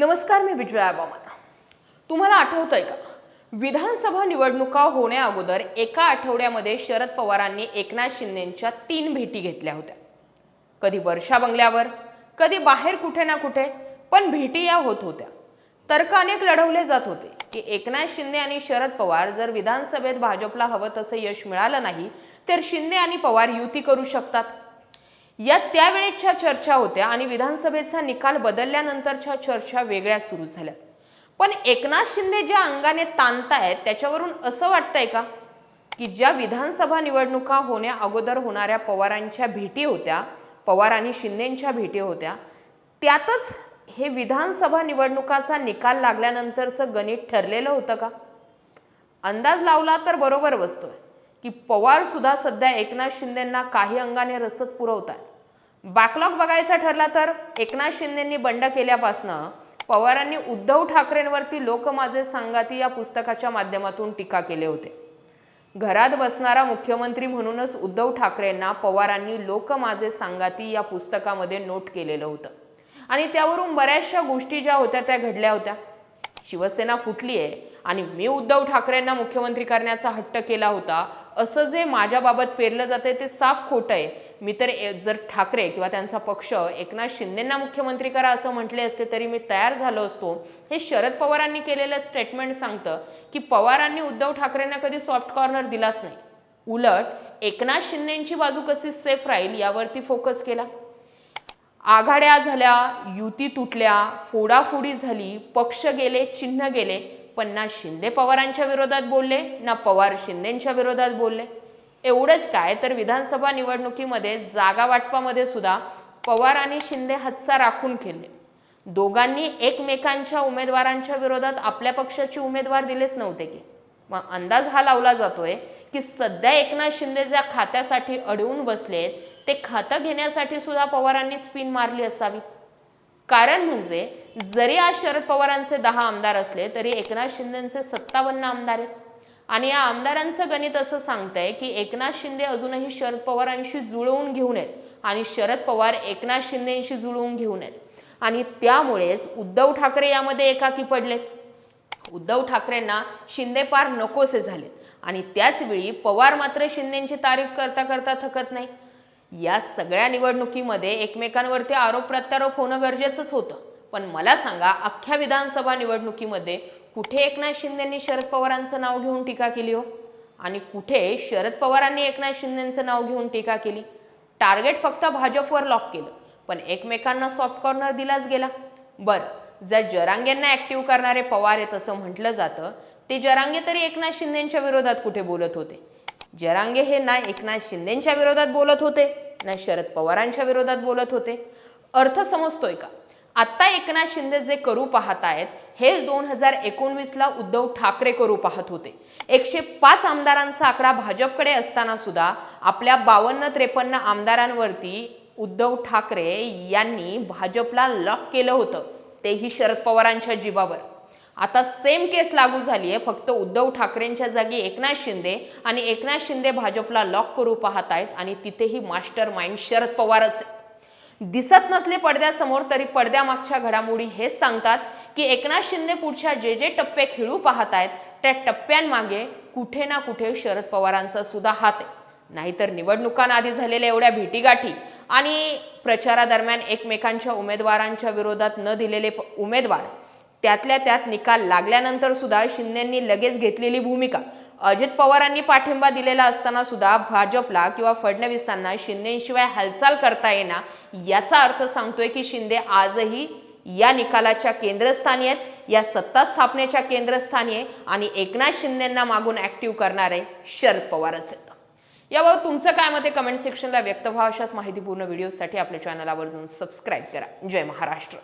नमस्कार मी विजया बामन. तुम्हाला आठवतंय का? विधानसभा निवडणुका होण्या अगोदर एका आठवड्यामध्ये शरद पवारांनी एकनाथ शिंदेच्या तीन भेटी घेतल्या होत्या. कधी वर्षा बंगल्यावर कधी बाहेर कुठे ना कुठे पण भेटी या होत होत्या. तर्क अनेक लढवले जात होते की एकनाथ शिंदे आणि शरद पवार जर विधानसभेत भाजपला हवं तसं यश मिळालं नाही तर शिंदे आणि पवार युती करू शकतात. या त्यावेळेच्या चर्चा होत्या आणि विधानसभेचा निकाल बदलल्यानंतरच्या चर्चा वेगळ्या सुरू झाल्या. पण एकनाथ शिंदे ज्या अंगाने ताणतायत त्याच्यावरून असं वाटतंय का? की ज्या विधानसभा निवडणुका होण्या अगोदर होणाऱ्या पवारांच्या भेटी होत्या पवार आणि शिंदेंच्या भेटी होत्या त्यातच हे विधानसभा निवडणुकाचा निकाल लागल्यानंतरचं गणित ठरलेलं होतं का? अंदाज लावला तर बरोबर बसतोय की पवारसुद्धा सध्या एकनाथ शिंदेंना काही अंगाने रसद पुरवतात बॅकलॉग बघायचा ठरला तर एकनाथ शिंदेंनी बंड केल्यापासनं पवारांनी उद्धव ठाकरेंवरती लोक माझे सांगाती या पुस्तकाच्या माध्यमातून टीका केले होते. घरात बसणारा मुख्यमंत्री म्हणूनच उद्धव ठाकरेंना पवारांनी लोक माझे सांगाती या पुस्तकामध्ये नोट केलेलं होतं. आणि त्यावरून बऱ्याचशा गोष्टी ज्या होत्या त्या घडल्या होत्या. शिवसेना फुटली आहे आणि मी उद्धव ठाकरेंना मुख्यमंत्री करण्याचा हट्ट केला होता. असं जे माझ्याबाबत पेरलं जातंय ते साफ खोटं आहे. मी तर जर ठाकरे किंवा त्यांचा पक्ष एकनाथ शिंदेंना मुख्यमंत्री करा असं म्हटले असते तरी मी तयार झालो असतो. हे शरद पवारांनी केलेलं स्टेटमेंट सांगतं की पवारांनी उद्धव ठाकरेंना कधी सॉफ्ट कॉर्नर दिलाच नाही. उलट एकनाथ शिंदेंची बाजू कशी सेफ राहील यावरती फोकस केला. आघाड्या झाल्या युती तुटल्या फोडाफोडी झाली पक्ष गेले चिन्ह गेले पण ना शिंदे पवारांच्या विरोधात बोलले ना पवार शिंदेंच्या विरोधात बोलले. एवढंच काय तर विधानसभा निवडणुकीमध्ये जागा वाटपामध्ये सुद्धा पवार आणि शिंदे हातचा राखून खेळले दोघांनी एकमेकांच्या उमेदवारांच्या विरोधात आपल्या पक्षाचे उमेदवार दिलेच नव्हते की. मग अंदाज हा लावला जातोय की सध्या एकनाथ शिंदे ज्या खात्यासाठी अडवून बसलेत ते खातं घेण्यासाठी सुद्धा पवारांनी स्पिन मारली असावी. कारण म्हणजे जरी आज शरद पवारांचे दहा आमदार असले तरी एकनाथ शिंदेचे सत्तावन्न आमदार आहेत. आणि या आमदारांचं गणित असं सांगतंय की एकनाथ शिंदे अजूनही शरद पवारांशी जुळवून घेऊन आहेत आणि शरद पवार एकनाथ शिंदेशी जुळवून घेऊन आहेत. आणि त्यामुळेच उद्धव ठाकरे यामध्ये एकाकी पडलेत. उद्धव ठाकरेंना शिंदे पार नकोसे झालेत. आणि त्याचवेळी पवार मात्र शिंदेची तारीफ करता करता थकत नाही. या सगळ्या निवडणुकीमध्ये एकमेकांवरती आरोप प्रत्यारोप होणं गरजेचंच होतं. पण मला सांगा अख्ख्या विधानसभा निवडणुकीमध्ये कुठे एकनाथ शिंदेंनी शरद पवारांचं नाव घेऊन टीका केली हो? आणि कुठे शरद पवारांनी एकनाथ शिंदेंचं नाव घेऊन टीका केली? टार्गेट फक्त भाजपवर लॉक केलं पण एकमेकांना सॉफ्ट कॉर्नर दिलाच गेला. बरं जर जरांगेंना ऍक्टिव्ह करणारे पवार आहेत असं म्हटलं जातं ते जरांगे तरी एकनाथ शिंदेंच्या विरोधात कुठे बोलत होते? जरांगे हे ना एकनाथ शिंदेंच्या विरोधात बोलत होते ना शरद पवारांच्या विरोधात बोलत होते. अर्थ समजतोय का? आत्ता एकनाथ शिंदे जे करू पाहत आहेत हे दोन हजार एकोणवीसला उद्धव ठाकरे करू पाहत होते. एकशे पाच आमदारांचा आकडा भाजपकडे असताना सुद्धा आपल्या बावन्न त्रेपन्न आमदारांवरती उद्धव ठाकरे यांनी भाजपला लॉक केलं होतं तेही शरद पवारांच्या जीवावर. आता सेम केस लागू झाली आहे फक्त उद्धव ठाकरेंच्या जागी एकनाथ शिंदे आणि एकनाथ शिंदे भाजपला लॉक करू पाहत आहेत आणि तिथेही मास्टर माइंड शरद पवारच दिसत नसले पडद्यासमोर तरी पडद्यामागच्या घडामोडी हेच सांगतात की एकनाथ शिंदे पुढच्या जे जे टप्पे खेळू पाहत आहेत त्या टप्प्यांमागे कुठे ना कुठे शरद पवारांचा सुद्धा हात आहे. नाहीतर निवडणुकांआधी झालेल्या एवढ्या भेटीगाठी आणि प्रचारादरम्यान एकमेकांच्या उमेदवारांच्या विरोधात न दिलेले उमेदवार त्यातल्या त्यात निकाल लागल्यानंतर सुद्धा शिंदेंनी लगेच घेतलेली भूमिका. अजित पवारांनी पाठिंबा दिलेला असताना सुद्धा भाजपला किंवा फडणवीसांना शिंदेशिवाय हालचाल करता येणार याचा अर्थ सांगतोय की शिंदे आजही या निकालाच्या केंद्रस्थानी आहेत या सत्ता स्थापनेच्या केंद्रस्थानी आहे आणि एकनाथ शिंदेंना मागून ऍक्टिव्ह करणारे शरद पवारच आहेत. याबाबत तुमचं काय मत आहे? कमेंट सेक्शनला व्यक्त व्हा. अशाच माहितीपूर्ण व्हिडिओसाठी आपल्या चॅनल आवर्जून सबस्क्राईब करा. जय महाराष्ट्र.